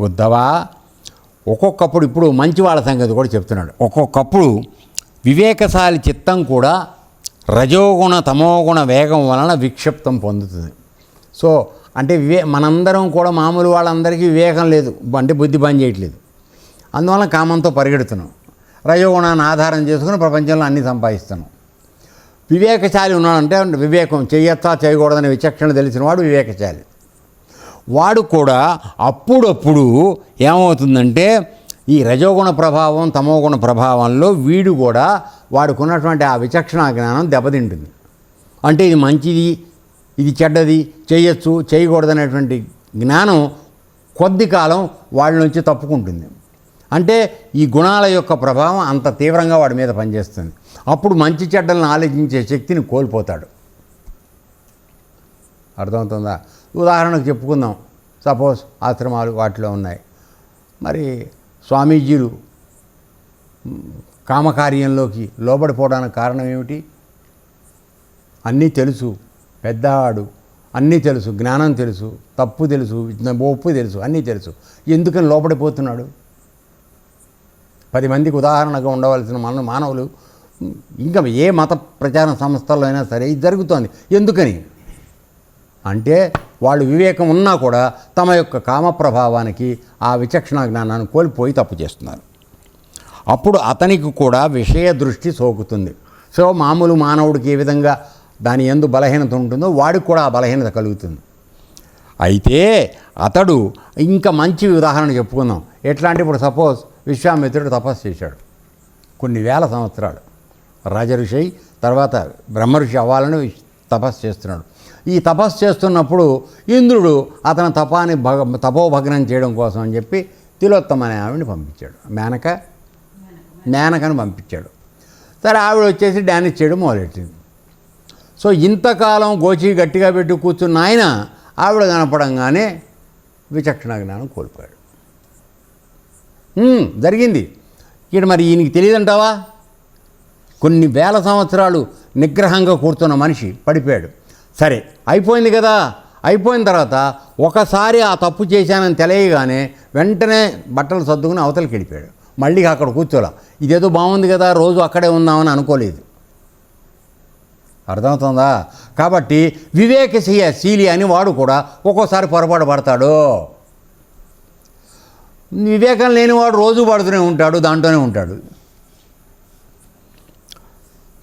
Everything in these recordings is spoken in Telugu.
ఉద్ధవా ఒక్కొక్కప్పుడు ఇప్పుడు మంచి వాళ్ళ సంగతి కూడా చెప్తున్నాడు. ఒక్కొక్కప్పుడు వివేకశాలి చిత్తం కూడా రజోగుణ తమోగుణ వేగం వలన విక్షిప్తం పొందుతుంది. సో అంటే వివే మనందరం కూడా మామూలు వాళ్ళందరికీ వివేకం లేదు అంటే బుద్ధి పని చేయట్లేదు. అందువలన కామంతో పరిగెడుతున్నాం. రజోగుణాన్ని ఆధారం చేసుకుని ప్రపంచంలో అన్నీ సంపాదిస్తున్నాం. వివేకశాలి ఉన్నాడంటే వివేకం చేయొచ్చా చేయకూడదనే విచక్షణ తెలిసిన వాడు వివేకశాలి. వాడు కూడా అప్పుడప్పుడు ఏమవుతుందంటే ఈ రజోగుణ ప్రభావం తమోగుణ ప్రభావంలో వీడు కూడా వాడుకున్నటువంటి ఆ విచక్షణ జ్ఞానం దెబ్బతింటుంది. అంటే ఇది మంచిది ఇది చెడ్డది చేయొచ్చు చేయకూడదనేటువంటి జ్ఞానం కొద్ది కాలం వాళ్ళ నుంచి తప్పుకుంటుంది. అంటే ఈ గుణాల యొక్క ప్రభావం అంత తీవ్రంగా వాడి మీద పనిచేస్తుంది. అప్పుడు మంచి చెడ్డలను ఆలోచించే శక్తిని కోల్పోతాడు. అర్థమవుతుందా? ఉదాహరణకు చెప్పుకుందాం. సపోజ్ ఆశ్రమాలు వాటిలో ఉన్నాయి. మరి స్వామీజీలు కామకార్యంలోకి లోబడిపోవడానికి కారణం ఏమిటి? అన్నీ తెలుసు. పెద్దవాడు అన్నీ తెలుసు. జ్ఞానం తెలుసు. తప్పు తెలుసు. ఒప్పు తెలుసు. అన్నీ తెలుసు. ఎందుకని లోపడిపోతున్నాడు పది మందికి ఉదాహరణగా ఉండవలసిన మన మానవులు ఇంకా ఏ మత ప్రచార సంస్థల్లో అయినా సరే ఇది జరుగుతోంది. ఎందుకని? అంటే వాళ్ళు వివేకం ఉన్నా కూడా తమ యొక్క కామ ప్రభావానికి ఆ విచక్షణ జ్ఞానాన్ని కోల్పోయి తప్పు చేస్తున్నారు. అప్పుడు అతనికి కూడా విషయ దృష్టి సోకుతుంది. సో మామూలు మానవుడికి ఏ విధంగా దాని ఎందు బలహీనత ఉంటుందో వాడికి కూడా ఆ బలహీనత కలుగుతుంది. అయితే అతడు ఇంకా మంచి ఉదాహరణ చెప్పుకుందాం. ఎట్లా అంటే ఇప్పుడు సపోజ్ విశ్వామిత్రుడు తపస్సు చేశాడు. కొన్ని వేల సంవత్సరాలు. రాజఋషి తర్వాత బ్రహ్మఋషి అవ్వాలని తపస్సు చేస్తున్నాడు. ఈ తపస్సు చేస్తున్నప్పుడు ఇంద్రుడు అతని తపాన్ని భగ తపోభగ్నం చేయడం కోసం అని చెప్పి తిలోత్తమ అనే ఆవిడని పంపించాడు. మేనక? మేనకని పంపించాడు. సరే ఆవిడ వచ్చేసి డ్యాన్స్ చేయడం మొదలెట్టింది. సో ఇంతకాలం గోచి గట్టిగా పెట్టి కూర్చున్న ఆయన ఆవిడ కనపడంగానే విచక్షణ జ్ఞానం కోల్పోయాడు. జరిగింది. ఇక్కడ మరి ఈయనకి తెలియదంటావా? కొన్ని వేల సంవత్సరాలు నిగ్రహంగా కూర్చున్న మనిషి పడిపోయాడు. సరే అయిపోయింది కదా. అయిపోయిన తర్వాత ఒకసారి ఆ తప్పు చేశానని తెలియగానే వెంటనే బట్టలు సర్దుకుని అవతలకి వెళ్ళిపోయాడు. మళ్ళీ అక్కడ కూర్చోలా. ఇదేదో బాగుంది కదా రోజు అక్కడే ఉందామని అనుకోలేదు. అర్థమవుతుందా? కాబట్టి వివేకశీయ శీలి అని వాడు కూడా ఒక్కోసారి పొరపాటు పడతాడు. వివేకం లేనివాడు రోజు పడుతూనే ఉంటాడు దాంట్లోనే ఉంటాడు.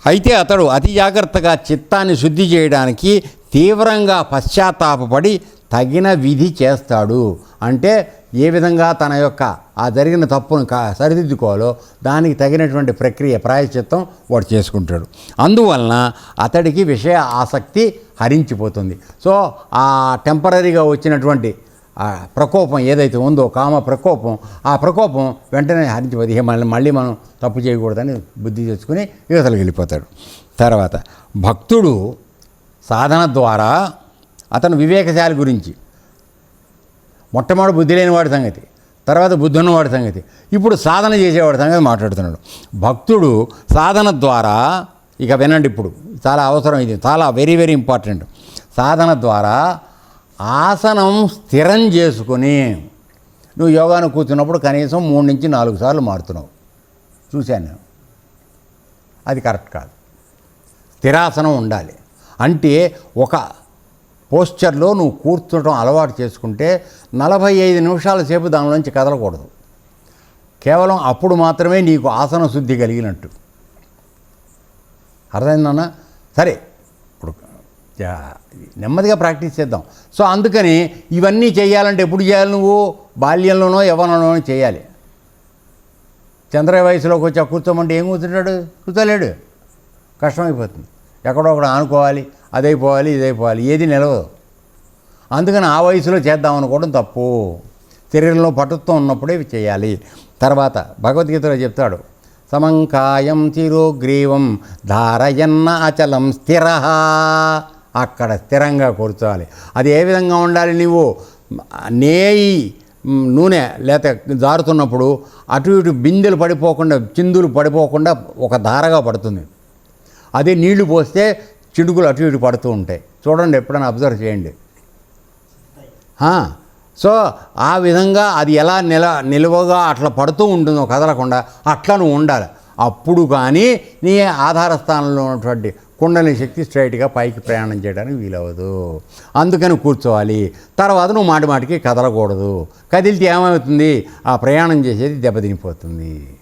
అయితే అతడు అతి జాగ్రత్తగా చిత్తాన్ని శుద్ధి చేయడానికి తీవ్రంగా పశ్చాత్తాపపడి తగిన విధి చేస్తాడు. అంటే ఏ విధంగా తన యొక్క ఆ జరిగిన తప్పును కా సరిదిద్దుకోవాలో దానికి తగినటువంటి ప్రక్రియ ప్రాయశ్చిత్తం వాడు చేసుకుంటాడు. అందువలన అతడికి విషయ ఆసక్తి హరించిపోతుంది. సో ఆ టెంపరీగా వచ్చినటువంటి ఆ ప్రకోపం ఏదైతే ఉందో కామ ప్రకోపం ఆ ప్రకోపం వెంటనే హరించి ఇక మళ్ళీ మళ్ళీ మనం తప్పు చేయకూడదని బుద్ధి తెచ్చుకుని యువతలకు వెళ్ళిపోతాడు. తర్వాత భక్తుడు సాధన ద్వారా అతను వివేకశాలి గురించి మొట్టమొదటి బుద్ధి లేనివాడి సంగతి తర్వాత బుద్ధి ఉన్నవాడి సంగతి ఇప్పుడు సాధన చేసేవాడి సంగతి మాట్లాడుతున్నాడు. భక్తుడు సాధన ద్వారా ఇక వినండి ఇప్పుడు చాలా అవసరం ఇది చాలా వెరీ వెరీ ఇంపార్టెంట్ సాధన ద్వారా ఆసనం స్థిరం చేసుకొని నువ్వు యోగాను కూర్చున్నప్పుడు కనీసం మూడు నుంచి నాలుగు సార్లు మారుతున్నావు. చూశాను నేను. అది కరెక్ట్ కాదు. స్థిరాసనం ఉండాలి. అంటే ఒక పోస్చర్లో నువ్వు కూర్చోటం అలవాటు చేసుకుంటే నలభై ఐదు నిమిషాల సేపు దానిలోంచి కదలకూడదు. కేవలం అప్పుడు మాత్రమే నీకు ఆసన శుద్ధి కలిగినట్టు. అర్థమైందన్నా సరే. నెమ్మదిగా ప్రాక్టీస్ చేద్దాం. సో అందుకని ఇవన్నీ చేయాలంటే ఎప్పుడు చేయాలి నువ్వు? బాల్యంలోనో యవ్వనంలోనో చేయాలి. చంద్ర వయసులోకి వచ్చి ఆ కూర్చోమంటే ఏం కూర్చుంటాడు? కూర్చోలేడు. కష్టమైపోతుంది. ఎక్కడో ఒకటి ఆనుకోవాలి అదైపోవాలి ఇదైపోవాలి ఏది నిలవదు. అందుకని ఆ వయసులో చేద్దాం అనుకోవడం తప్పు. శరీరంలో పటుత్వం ఉన్నప్పుడే ఇవి చేయాలి. తర్వాత భగవద్గీతలో చెప్తాడు సమంకాయం చిరోగ్రీవం ధారయన్న అచలం స్థిర. అక్కడ స్థిరంగా కూర్చోవాలి. అది ఏ విధంగా ఉండాలి నీవు? నేయి నూనె లేత జారుతున్నప్పుడు అటు ఇటు బిందెలు పడిపోకుండా చిందులు పడిపోకుండా ఒక ధారగా పడుతుంది. అదే నీళ్ళు పోస్తే చిడుకులు అటు ఇటు పడుతూ ఉంటాయి. చూడండి ఎప్పుడైనా అబ్జర్వ్ చేయండి. సో ఆ విధంగా అది ఎలా నిల నిలువగా అట్లా పడుతూ ఉంటుందో కదలకుండా అట్లా నువ్వు ఉండాలి. అప్పుడు కానీ నీ ఆధార స్థానంలో ఉన్నటువంటి కుండలి శక్తి స్ట్రైట్గా పైకి ప్రయాణం చేయడానికి వీలవ్వదు అందుకని కూర్చోవాలి. తర్వాత నువ్వు మాటి మాటికి కదలకూడదు. కదిలితే ఏమవుతుంది? ఆ ప్రయాణం చేసేది దెబ్బతినిపోతుంది.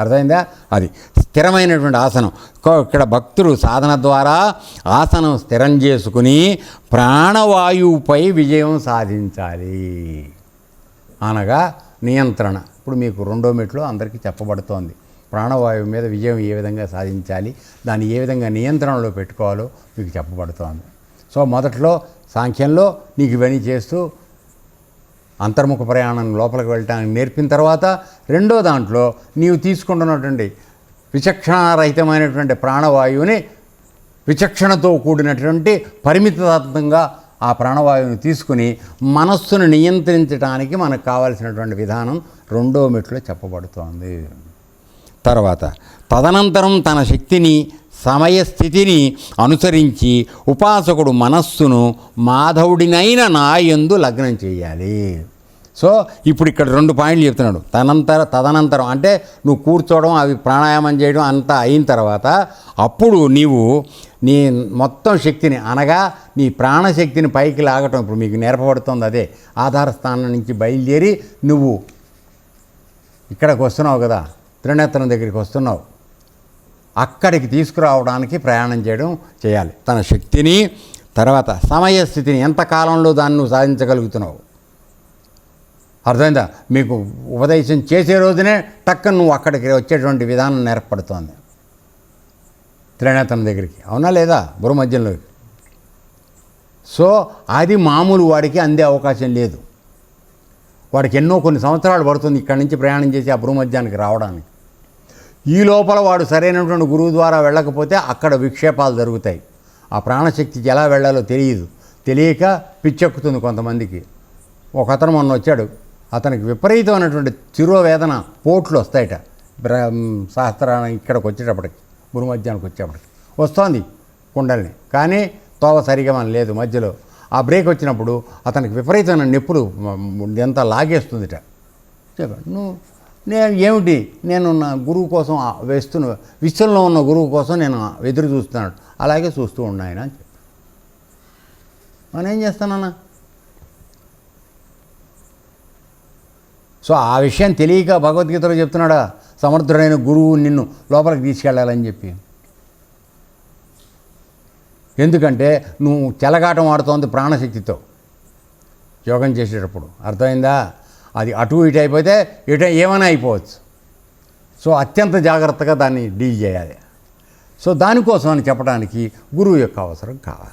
అర్థమైందా? అది స్థిరమైనటువంటి ఆసనం. ఇక్కడ భక్తులు సాధన ద్వారా ఆసనం స్థిరం చేసుకుని ప్రాణవాయువుపై విజయం సాధించాలి. అనగా నియంత్రణ. ఇప్పుడు మీకు రెండో మెట్లు అందరికీ చెప్పబడుతోంది. ప్రాణవాయువు మీద విజయం ఏ విధంగా సాధించాలి దాన్ని ఏ విధంగా నియంత్రణలో పెట్టుకోవాలో మీకు చెప్పబడుతోంది. సో మొదట్లో సాంఖ్యంలో నీకు ఇవన్నీ చేస్తూ అంతర్ముఖ ప్రయాణం లోపలికి వెళ్ళటానికి నేర్పిన తర్వాత రెండో దాంట్లో నీవు తీసుకుంటున్నటువంటి విచక్షణారహితమైనటువంటి ప్రాణవాయువుని విచక్షణతో కూడినటువంటి పరిమితత్వంగా ఆ ప్రాణవాయువుని తీసుకుని మనస్సును నియంత్రించడానికి మనకు కావాల్సినటువంటి విధానం రెండో మెట్లో చెప్పబడుతోంది. తర్వాత తదనంతరం తన శక్తిని సమయ స్థితిని అనుసరించి ఉపాసకుడు మనస్సును మాధవుడినైన నాయందు లగ్నం చేయాలి. సో ఇప్పుడు ఇక్కడ రెండు పాయింట్లు చెప్తున్నాడు. తనంతర తదనంతరం అంటే నువ్వు కూర్చోవడం అవి ప్రాణాయామం చేయడం అంతా అయిన తర్వాత అప్పుడు నీవు నీ మొత్తం శక్తిని అనగా నీ ప్రాణశక్తిని పైకి లాగటం ఇప్పుడు మీకు నేర్పబడుతుంది అదే ఆధార స్థానం నుంచి బయలుదేరి నువ్వు ఇక్కడికి వస్తున్నావు కదా త్రినేత్రం దగ్గరికి వస్తున్నావు. అక్కడికి తీసుకురావడానికి ప్రయాణం చేయడం చేయాలి. తన శక్తిని తర్వాత సమయ స్థితిని ఎంత కాలంలో దాన్ని నువ్వు సాధించగలుగుతున్నావు. అర్థమైందా? మీకు ఉపదేశం చేసే రోజునే టక్క నువ్వు అక్కడికి వచ్చేటువంటి విధానం నేర్పడుతోంది. త్రినేత్రం దగ్గరికి. అవునా లేదా? భూమధ్యంలోకి సో అది మామూలు వాడికి అందే అవకాశం లేదు. వాడికి ఎన్నో కొన్ని సంవత్సరాలు పడుతుంది ఇక్కడి నుంచి ప్రయాణం చేసి ఆ భూమధ్యానికి రావడానికి. ఈ లోపల వాడు సరైనటువంటి గురువు ద్వారా వెళ్ళకపోతే అక్కడ విక్షేపాలు జరుగుతాయి. ఆ ప్రాణశక్తికి ఎలా వెళ్ళాలో తెలియదు. తెలియక పిచ్చెక్కుతుంది కొంతమందికి. ఒక అతను మొన్న వచ్చాడు. అతనికి విపరీతమైనటువంటి శిరోవేదన పోట్లు వస్తాయట. బ్ర ఇక్కడికి వచ్చేటప్పటికి భూమధ్యానికి వచ్చేప్పటికి వస్తోంది కుండల్ని. కానీ తోవ సరిగా మన లేదు మధ్యలో. ఆ బ్రేక్ వచ్చినప్పుడు అతనికి విపరీతమైన నొప్పులు ఎంత లాగేస్తుందిట. చెప్పండి నువ్వు నేను ఏమిటి? నేను నా గురువు కోసం వేస్తున్న విశ్వంలో ఉన్న గురువు కోసం నేను ఎదురు చూస్తున్నాడు అలాగే చూస్తూ ఉన్నాయన అని చెప్పి మనం ఏం చేస్తానన్నా సో ఆ విషయం తెలియక భగవద్గీతలో చెప్తున్నాడా? సమర్థుడైన గురువు నిన్ను లోపలికి తీసుకెళ్ళాలని చెప్పి. ఎందుకంటే నువ్వు చెలగాటం ఆడుతోంది ప్రాణశక్తితో. యోగం చేసేటప్పుడు. అర్థమైందా? అది అటు ఇటు అయిపోతే ఇటు ఏమైనా అయిపోవచ్చు. సో అత్యంత జాగ్రత్తగా దాన్ని డీల్ చేయాలి. సో దానికోసం అని చెప్పడానికి గురువు యొక్క అవసరం కావాలి.